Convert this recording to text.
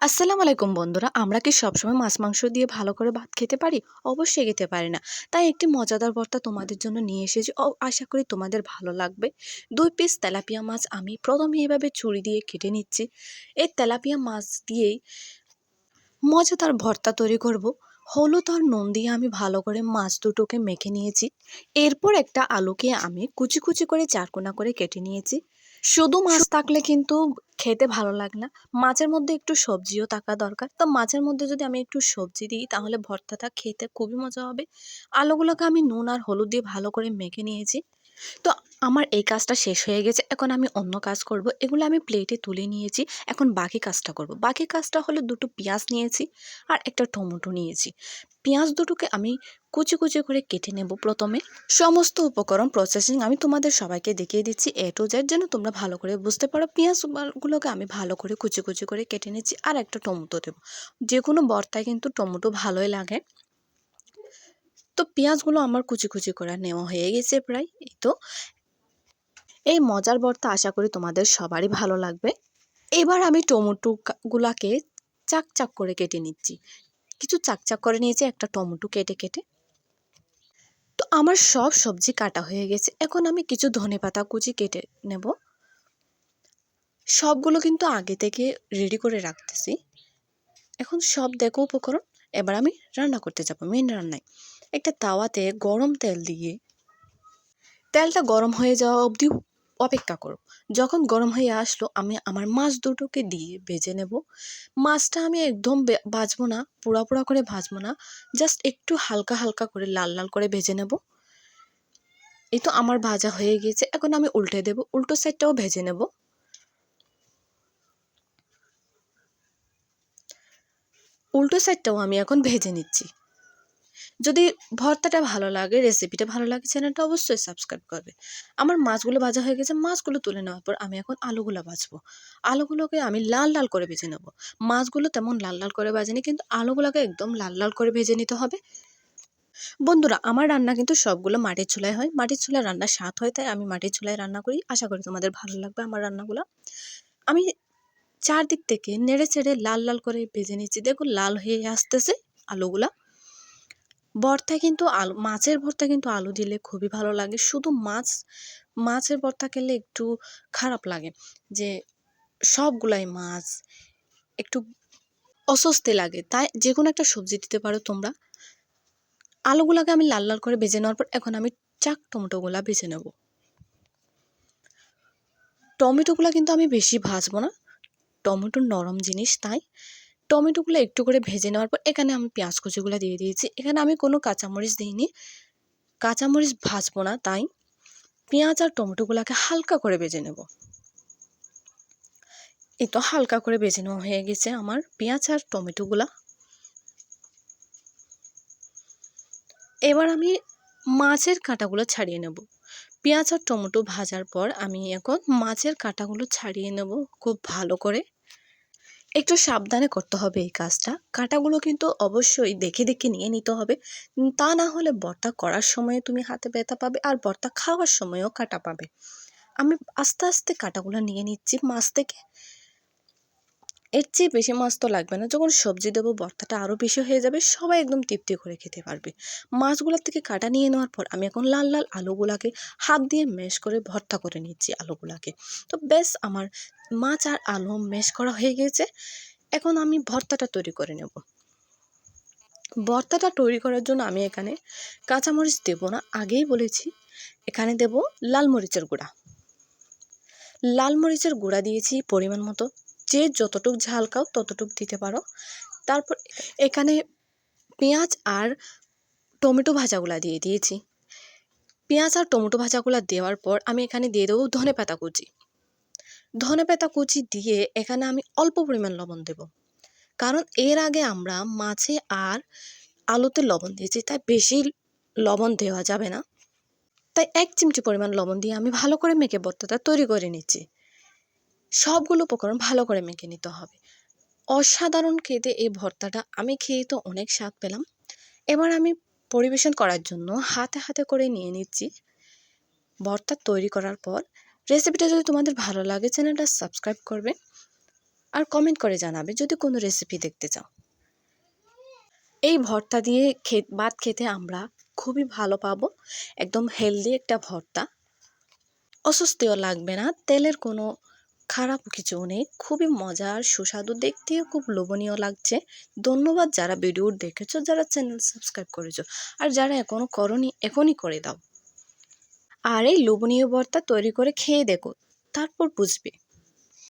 আসসালামু আলাইকুম বন্ধুরা, আমরা কি সবসময় মাছ, মাংস দিয়ে ভালো করে ভাত খেতে পারি? অবশ্যই খেতে পারি না। তাই একটি মজাদার ভর্তা তোমাদের জন্য নিয়ে এসেছি। ও আশা করি তোমাদের ভালো লাগবে। দুই পিস তেলাপিয়া মাছ আমি প্রথমে এভাবে ছুরি দিয়ে কেটে নিচ্ছি। এই তেলাপিয়া মাছ দিয়েই মজাদার ভর্তা তৈরি করব। হলুদ আর নুন দিয়ে আমি ভালো করে মাছ দুটোকে মেখে নিয়েছি। এরপর একটা আলুকে আমি কুচি কুচি করে চারকোনা করে কেটে নিয়েছি। শুধু মাছ থাকলে কিন্তু খেতে ভালো লাগে না। মাছের মধ্যে একটু সবজিও থাকা দরকার। তো মাছের মধ্যে যদি আমি একটু সবজি দিই তাহলে ভর্তাটা খেতে খুবই মজা হবে। আলুগুলোকে আমি নুন আর হলুদ দিয়ে ভালো করে মেখে নিয়েছি। তো আমার এই কাজটা শেষ হয়ে গেছে, এখন আমি অন্য কাজ করব। এগুলো আমি প্লেটে তুলে নিয়েছি, এখন বাকি কাজটা করব। বাকি কাজটা হলো দুটো পেঁয়াজ নিয়েছি আর একটা টমেটো নিয়েছি। পেঁয়াজ দুটোকে আমি কুচি কুচি করে কেটে নেব প্রথমে। সমস্ত উপকরণ প্রসেসিং আমি তোমাদের সবাইকে দেখিয়ে দিচ্ছি এ টু জেড যেন তোমরা ভালো করে বুঝতে পারো। পেঁয়াজগুলোকে আমি ভালো করে কুচি কুচি করে কেটে নিচ্ছি আর একটা টমেটো দেবো। যে কোনো বর্তায় কিন্তু টমেটো ভালোই লাগে। তো পেঁয়াজগুলো আমার কুচি কুচি করে নেওয়া হয়ে গেছে প্রায়, এই তো। এই মজার ভর্তা আশা করি তোমাদের সবারই ভালো লাগবে। এবার আমি টমেটো গুলাকে চাক চাক করে কেটে নিচ্ছি। কিছু চাক চাক করে নিয়েছি, একটা টমেটো কেটে কেটে। তো আমার সব সবজি কাটা হয়ে গেছে, এখন আমি কিছু ধনে পাতা কুচি কেটে নেব। সবগুলো কিন্তু আগে থেকে রেডি করে রাখতেছি। এখন সব দেখো উপকরণ, এবার আমি রান্না করতে যাব মেন রান্নায়। একটা তাওয়াতে গরম তেল দিয়ে তেলটা গরম হয়ে যাওয়া অবধি অপেক্ষা করো। যখন গরম হয়ে আসলো, আমি আমার মাছ দুটোকে দিয়ে ভেজে নেব। মাছটা আমি একদম ভাজবো না, পোড়া পোড়া করে ভাজবো না জাস্ট একটু হালকা হালকা করে লাল লাল করে ভেজে নেব। এই তো আমার ভাজা হয়ে গিয়েছে, এখন আমি উল্টে দেব, উল্টো সাইডটাও ভেজে নেব। উল্টো সাইডটাও আমি এখন ভেজে নিচ্ছি। যদি ভর্তাটা ভালো লাগে রেসিপিটা ভালো লাগে চ্যানেলটা অবশ্যই সাবস্ক্রাইব করবে। আমার মাছগুলো ভাজা হয়ে গেছে, মাছগুলো তুলে নেওয়ার পর আমি এখন আলুগুলো ভাজবো। আলুগুলোকে আমি লাল লাল করে ভেজে নেব। মাছগুলো তেমন লাল লাল করে ভাজিনি, কিন্তু আলুগুলোকে একদম লাল লাল করে ভেজে নিতে হবে। বন্ধুরা, আমার রান্না কিন্তু সবগুলো মাটির চুলায় হয়। মাটির চুলায় রান্না স্বাদ হয়, তাই আমি মাটির চুলায় রান্না করি। আশা করি তোমাদের ভালো লাগবে আমার রান্নাগুলো। আমি চারদিক থেকে নেড়ে চেড়ে লাল লাল করে ভেজে নিচ্ছি। দেখো লাল হয়ে আসতেছে আলুগুলা। ভর্তা কিন্তু আলু, মাছের ভর্তা কিন্তু আলু দিলে খুবই ভালো লাগে। শুধু মাছ, মাছের ভর্তা খেলে একটু খারাপ লাগে যে সবগুলাই মাছ, একটু অস্বস্তি লাগে। তাই যে কোনো একটা সবজি দিতে পারো তোমরা। আলুগুলোকে আমি লাল লাল করে ভেজে নেওয়ার পর এখন আমি চাক টমেটোগুলা ভেজে নেব। টমেটোগুলো কিন্তু আমি বেশি ভাজবো না। টমেটো নরম জিনিস, তাই টমেটোগুলো একটু করে ভেজে নেওয়ার পর এখানে আমি পেঁয়াজ কুচিগুলো দিয়ে দিয়েছি। এখানে আমি কোনো কাঁচামরিচ দিইনি। কাঁচামরিচ ভাজবো না, তাই পেঁয়াজ আর টমেটোগুলোকে হালকা করে ভেজে নেব। এই তো হালকা করে ভেজে নেওয়া হয়ে গেছে আমার পেঁয়াজ আর টমেটোগুলা। এবার আমি মাছের কাঁটাগুলো ছাড়িয়ে নেব। পেঁয়াজ আর টমেটো ভাজার পর আমি এখন মাছের কাঁটাগুলো ছাড়িয়ে নেব খুব ভালো করে। একটু সাবধানে করতে হবে এই কাজটা। কাঁটাগুলো কিন্তু অবশ্যই দেখে দেখে নিয়ে নিতে হবে। তা না হলে বর্তা করার সময়ে তুমি হাতে ব্যথা পাবে আর বর্তা খাওয়ার সময়েও কাঁটা পাবে। আমি আস্তে আস্তে কাঁটাগুলো নিয়ে নিচ্ছি মাছ থেকে। এর চেয়ে বেশি মাছ তো লাগবে না। যখন সবজি দেবো, ভর্তাটা আরও বেশি হয়ে যাবে, সবাই একদম তৃপ্তি করে খেতে পারবে। মাছগুলোর থেকে কাটা নিয়ে নেওয়ার পর আমি এখন লাল লাল আলুগুলাকে হাত দিয়ে ম্যাশ করে ভর্তা করে নিচ্ছি আলুগুলাকে। তো বেশ আমার মাছ আর আলু ম্যাশ করা হয়ে গেছে। এখন আমি ভর্তাটা তৈরি করে নেব। ভর্তাটা তৈরি করার জন্য আমি এখানে কাঁচামরিচ দেবো না, আগেই বলেছি। এখানে দেব লাল মরিচের গুঁড়া। লাল মরিচের গুঁড়া দিয়েছি পরিমাণ মতো। যে যতটুক ঝাল খাও, ততটুক দিতে পারো। তারপর এখানে পেঁয়াজ আর টমেটো ভাজাগুলা দিয়ে দিয়েছি। পেঁয়াজ আর টমেটো ভাজাগুলা দেওয়ার পর আমি এখানে দিয়ে দেবো ধনে পাতা কুচি। ধনে পাতা কুচি দিয়ে এখানে আমি অল্প পরিমাণ লবণ দেব। কারণ এর আগে আমরা মাছে আর আলুতে লবণ দিয়েছি, তাই বেশি লবণ দেওয়া যাবে না। তাই এক চিমটি পরিমাণ লবণ দিয়ে আমি ভালো করে মেখে ভর্তাটা তৈরি করে নিচ্ছি। সবগুলো উপকরণ ভালো করে মেখে নিতে হবে। অসাধারণ খেতে এই ভর্তাটা। আমি খেয়ে তো অনেক স্বাদ পেলাম। এবার আমি পরিবেশন করার জন্য হাতে হাতে করে নিয়ে নিচ্ছি। ভর্তা তৈরি করার পর রেসিপিটা যদি তোমাদের ভালো লাগে চ্যানেলটা সাবস্ক্রাইব করবে আর কমেন্ট করে জানাবে যদি কোনো রেসিপি দেখতে চাও। এই ভর্তা দিয়ে ভাত খেতে আমরা খুবই ভালো পাবো। একদম হেলদি একটা ভর্তা। অস্বস্তিও লাগবে না। তেলের কোনো খারাপ কিছু নেই। খুবই মজার, সুস্বাদু, দেখতেও খুব লোভনীয় লাগছে। ধন্যবাদ যারা ভিডিও দেখেছ, যারা চ্যানেল সাবস্ক্রাইব করেছ। আর যারা এখনও করনি, এখনই করে দাও। আর এই লোভনীয় ভর্তা তৈরি করে খেয়ে দেখো, তারপর বুঝবে।